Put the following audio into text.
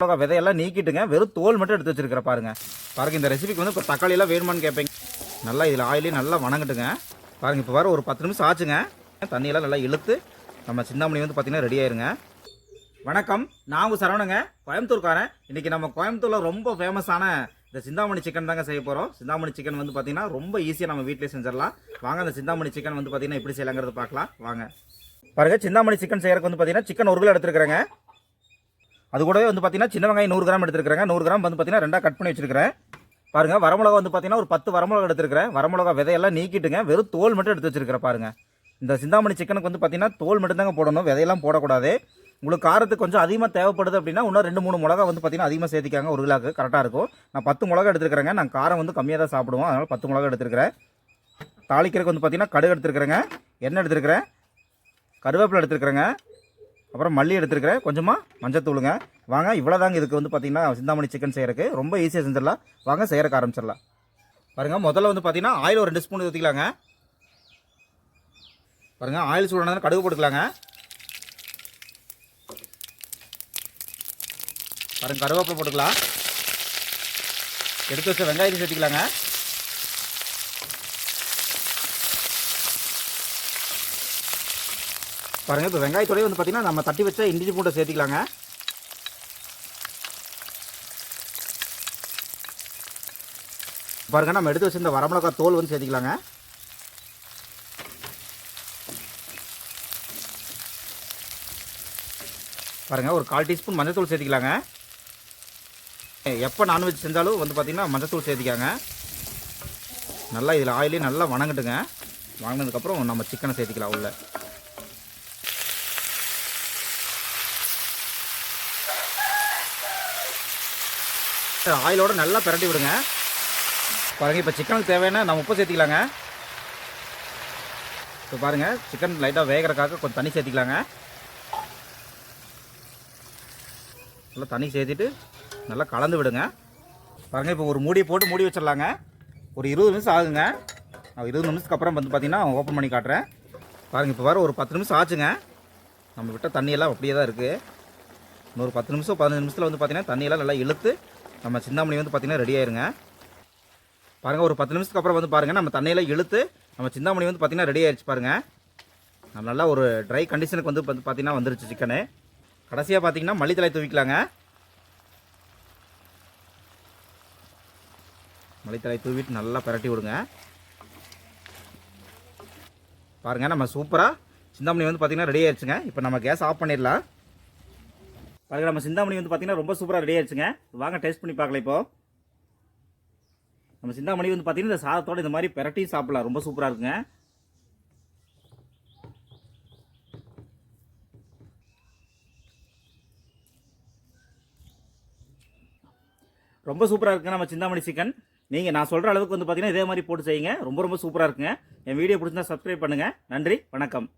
மிளகா விதையெல்லாம் நீக்கிட்டுங்க வெறும் தோல் மட்டும் எடுத்து வச்சிருக்கிற பாருங்க. பாருங்க இந்த ரெசிபிக்கு வந்து இப்போ தக்காளி எல்லாம் வேணுமான்னு கேட்பீங்க நல்லா இதில் ஆயிலையும் நல்லா வணங்கட்டுங்க. பாருங்க இப்போ வர ஒரு பத்து நிமிஷம் ஆச்சுங்க. தண்ணியெல்லாம் நல்லா இழுத்து நம்ம சிந்தாமணி வந்து பார்த்தீங்கன்னா ரெடி ஆயிருங்க. வணக்கம் நான் உங்கள் சரவணங்க கோயம்புத்தூர்காரன். இன்றைக்கி நம்ம கோயம்புத்தூரில் ரொம்ப ஃபேமஸான இந்த சிந்தாமணி சிக்கன் தாங்க செய்ய போகிறோம் சிந்தாமணி சிக்கன் வந்து பார்த்தீங்கன்னா ரொம்ப ஈஸியாக நம்ம வீட்டிலே செஞ்சிடலாம். வாங்க அந்த சிந்தாமணி சிக்கன் வந்து பார்த்தீங்கன்னா எப்படி செய்யலாங்கிறது பார்க்கலாம். வாங்க. பாருங்க சிந்தாமணி சிக்கன் செய்கிறக்கு வந்து பார்த்தீங்கன்னா சிக்கன் ஒரு கிலோ எடுத்துருக்கிறேங்க. அது கூடவே வந்து பார்த்தீங்கன்னா சின்ன வெங்காயம் நூறு கிராம் எடுத்துருக்கிறேங்க. நூறு கிராம் வந்து பார்த்தீங்கன்னா ரெண்டாக கட் பண்ணி வச்சிருக்கிறேன். பாருங்கள் வரமிளகா வந்து பார்த்தீங்கன்னா ஒரு பத்து வரமிளகா எடுத்துருக்கிறேன். வரமிளகா விதையெல்லாம் நீக்கிட்டுங்க வெறும் தோல் மட்டும் எடுத்து வச்சிருக்கிறேன் பாருங்கள் இந்த சிந்தாமணி சிக்கனுக்கு வந்து பார்த்தீங்கன்னா தோல் மட்டும் தாங்க போடணும் விதையெல்லாம் போடக்கூடாது. உங்களுக்கு காரத்துக்கு கொஞ்சம் அதிகமாக தேவைப்படுது அப்படின்னா இன்னும் ரெண்டு மூணு மிளகா வந்து பார்த்தீங்கன்னா அதிகமாக சேர்த்திக்காங்க ஒரு கிலோக்கு கரெக்டாக இருக்கும். நான் பத்து மிளகா எடுத்துருக்கிறேங்க. நான் காரம் வந்து கம்மியாக தான் சாப்பிடுவோம் அதனால் பத்து மிளகா எடுத்துருக்கிறேன். தாளிக்கிறதுக்கு வந்து பார்த்தீங்கன்னா கடுகு எடுத்துருக்கிறேங்க எண்ணெய் எடுத்துருக்கிறேன் கருவேப்பிலை எடுத்துருக்கிறேங்க. அப்புறம் மல்லி எடுத்துருக்கிறேன் கொஞ்சமாக மஞ்சத்தூளுங்க. வாங்க இவ்வளோதாங்க இதுக்கு வந்து பார்த்திங்கன்னா சிந்தாமணி சிக்கன் செய்கிறக்கு ரொம்ப ஈஸியாக செஞ்சிடலாம். வாங்க செய்கிறக்க ஆரம்பிச்சிடலாம். பாருங்கள் முதல்ல வந்து பார்த்திங்கன்னா ஆயில் ஒரு ரெண்டு ஸ்பூன் ஊற்றிக்கலாங்க பாருங்க ஆயில் சூடானதும் கடுகு போட்டுக்கலாங்க. பாருங்க கருவேப்பிலை போட்டுக்கலாம். எடுத்து வச்ச வெங்காயத்தையும் சேர்த்துக்கலாங்க. பாருங்க இப்போ வெங்காயத்தோடய வந்து பார்த்தீங்கன்னா நம்ம தட்டி வச்ச இஞ்சி பூண்டை சேர்த்திக்கலாங்க. பாருங்க நம்ம எடுத்து வச்சிருந்த வரமிளகா தோல் வந்து சேர்த்திக்கலாங்க. பாருங்க ஒரு கால் டீஸ்பூன் மஞ்சத்தூள் சேர்த்திக்கலாங்க. எப்போ நான்வெஜ் செஞ்சாலும் வந்து பார்த்தீங்கன்னா மஞ்சத்தூள் சேர்த்திக்காங்க நல்லா இதில் ஆயிலே நல்லா வணங்கட்டுங்க. வாங்கினதுக்கப்புறம் நம்ம சிக்கனை சேர்த்திக்கலாம் உள்ளே. ஆயிலோட நல்லா பிரட்டி விடுங்க. பாருங்கள் இப்போ சிக்கனுக்கு தேவையான நம்ம உப்பு சேர்த்திக்கலாங்க. இப்போ பாருங்க சிக்கன் லைட்டாக வேகிறக்காக கொஞ்சம் தண்ணி சேர்த்திக்கலாங்க. நல்லா தண்ணி சேர்த்துட்டு நல்லா கலந்து விடுங்க. பாருங்கள் இப்போ ஒரு மூடி போட்டு மூடி வச்சிடலாங்க. ஒரு இருபது நிமிஷம் ஆகுங்க. நான் இருபது நிமிஷத்துக்கு அப்புறம் வந்து பார்த்தீங்கன்னா ஓப்பன் பண்ணி காட்டுறேன். பாருங்கள் இப்போ வர ஒரு பத்து நிமிஷம் ஆச்சுங்க. நம்ம விட்ட தண்ணியெல்லாம் அப்படியே தான் இருக்குது இன்னொரு பத்து நிமிஷம் பதினஞ்சு நிமிஷத்தில் வந்து பார்த்தீங்கன்னா தண்ணியெல்லாம் நல்லா இழுத்து நம்ம சிந்தாமணி வந்து பார்த்திங்கன்னா ரெடி ஆயிருங்க. பாருங்கள் ஒரு பத்து நிமிஷத்துக்கு அப்புறம் வந்து பாருங்கள் நம்ம தண்ணியில் இழுத்து நம்ம சிந்தாமணி வந்து பார்த்திங்கன்னா ரெடி ஆயிடுச்சு பாருங்கள் நம்ம நல்லா ஒரு ட்ரை கண்டிஷனுக்கு வந்து வந்து பார்த்திங்கன்னா வந்துருச்சு சிக்கனு கடைசியாக பார்த்தீங்கன்னா மல்லித்தலை தூவிக்கலாங்க. மல்லித்தலை தூவிட்டு நல்லா பிரட்டி விடுங்க. பாருங்கள் நம்ம சூப்பராக சிந்தாமணி வந்து பார்த்திங்கன்னா ரெடி ஆயிடுச்சுங்க இப்போ நம்ம கேஸ் ஆஃப் பண்ணிடலாம். பாருங்க நம்ம சிந்தாமணி வந்து பார்த்தீங்கன்னா ரொம்ப சூப்பராக ரெடி ஆயிடுச்சுங்க. வாங்க டேஸ்ட் பண்ணி பார்க்கலாம் இப்போ. நம்ம சிந்தாமணி வந்து பார்த்தீங்கன்னா இந்த சாதத்தோட இந்த மாதிரி பெரட்டி சாப்பிடலாம். ரொம்ப சூப்பராக இருக்குங்க. ரொம்ப சூப்பராக இருக்குங்க நம்ம சிந்தாமணி சிக்கன் நீங்கள் நான் சொல்கிற அளவுக்கு வந்து பார்த்தீங்கன்னா இதே மாதிரி போட்டு செய்யுங்க. ரொம்ப ரொம்ப சூப்பராக இருக்குங்க. என் வீடியோ பிடிச்சிருந்தா சப்ஸ்கிரைப் பண்ணுங்கள் நன்றி வணக்கம்.